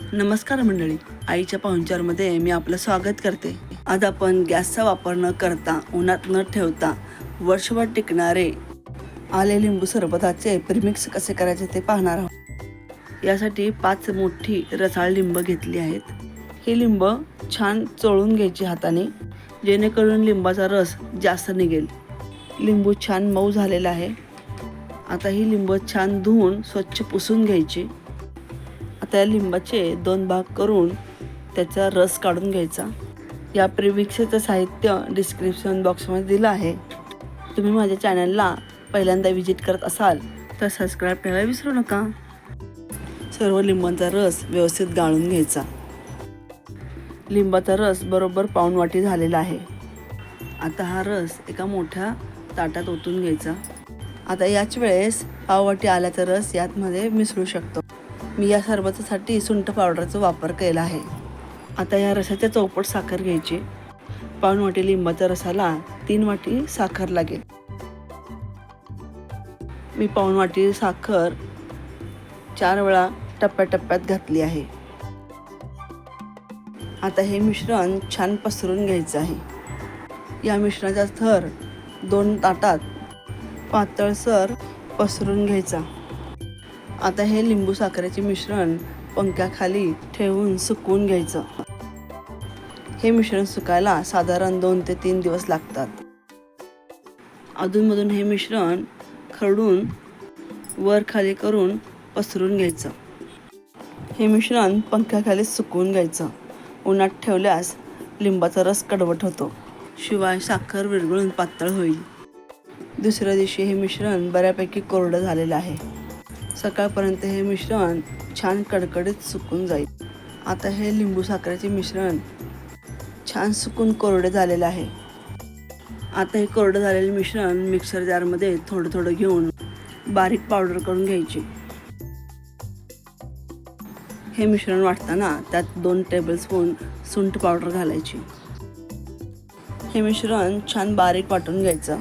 नमस्कार मंडळी. आईच्या पाहुणचारमध्ये मी आपलं स्वागत करते. आज आपण गॅसचा वापर न करता उन्हात न ठेवता वर्षभर टिकणारे आले लिंबू सरबताचे प्रिमिक्स कसे करायचे ते पाहणार आहोत. यासाठी पाच मोठी रसाळ लिंब घेतली आहेत. ही लिंब छान चोळून घ्यायची हाताने जेणेकरून लिंबाचा रस जास्त निघेल. लिंबू छान मऊ झालेला आहे. आता ही लिंब छान धुवून स्वच्छ पुसून घ्यायची. आता लिंबाचे दोन भाग करून त्याचा रस काढून घ्यायचा. या प्रिमिक्सचं साहित्य डिस्क्रिप्शन बॉक्समध्ये दिलं आहे. तुम्ही माझ्या चॅनलला पहिल्यांदा व्हिजिट करत असाल तर सबस्क्राईब करायला विसरू नका. सर्व लिंबांचा रस व्यवस्थित गाळून घ्यायचा. लिंबाचा रस बरोबर पाऊण वाटी झालेला आहे. आता हा रस एका मोठ्या ताटात ओतून घ्यायचा. आता याच वेळेस पाववाटी आल्याचा रस यातमध्ये मिसळू शकतो. मी या सरबतासाठी सुंठ पावडरचा वापर केला आहे. आता या रसाच्या चौपट साखर घ्यायची. पाऊण वाटी लिंबाच्या रसाला तीन वाटी साखर लागेल. मी पाऊण वाटी साखर चार वेळा टप्प्याटप्प्यात घातली आहे. आता हे मिश्रण छान पसरून घ्यायचं आहे. या मिश्रणाचा थर दोन ताटात पातळसर पसरून घ्यायचा. आता हे लिंबू साखरेचे मिश्रण पंख्याखाली ठेवून सुकवून घ्यायचं. हे मिश्रण सुकायला साधारण दोन ते तीन दिवस लागतात. अधूनमधून हे मिश्रण खरडून वर खाली करून पसरून घ्यायचं. हे मिश्रण पंख्याखाली सुकवून घ्यायचं. उन्हात ठेवल्यास लिंबाचा रस कडवट होतो. शिवाय साखर विरघळून पातळ होईल. दुसऱ्या दिवशी हे मिश्रण बऱ्यापैकी कोरडं झालेलं आहे. सकाळपर्यंत हे मिश्रण छान कडकडीत सुकून जाईल. आता हे लिंबू साखरेचे मिश्रण छान सुकून कोरडे झालेलं आहे. आता हे कोरडं झालेलं मिश्रण मिक्सर जारमध्ये थोडं थोडं घेऊन बारीक पावडर करून घ्यायची. हे मिश्रण वाटताना त्यात दोन टेबलस्पून सुंठ पावडर घालायची. हे मिश्रण छान बारीक वाटून घ्यायचं.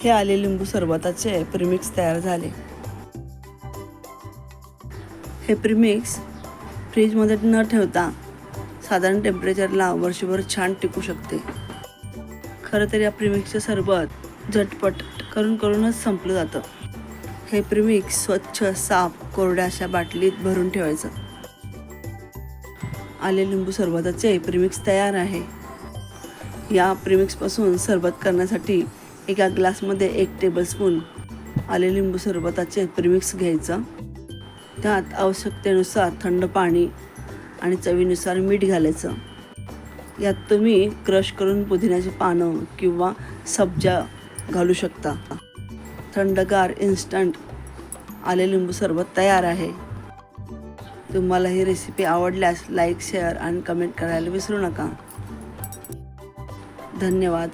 हे आले लिंबू सरबताचे प्रिमिक्स तयार झाले. हे प्रिमिक्स फ्रीजमध्ये न ठेवता साधारण टेम्परेचरला वर्षभर छान टिकू शकते. खरं तर या प्रिमिक्सचं सरबत झटपट करून करूनच संपलं जातं. हे प्रिमिक्स स्वच्छ साफ कोरड्या अशा बाटलीत भरून ठेवायचं. आले लिंबू सरबताचे प्रिमिक्स तयार आहे. या प्रिमिक्सपासून सरबत करण्यासाठी एका ग्लासमध्ये एक टेबलस्पून आले लिंबू सरबताचे प्रिमिक्स घ्यायचं. त्यात आवश्यकतेनुसार थंड पाणी आणि चवीनुसार मीठ घालायचं. यात तुम्ही क्रश करून पुदिन्याची पानं किंवा सब्जा घालू शकता. थंडगार इन्स्टंट आले लिंबू सरबत तयार आहे. तुम्हाला ही रेसिपी आवडल्यास लाईक शेअर आणि कमेंट करायला विसरू नका. धन्यवाद.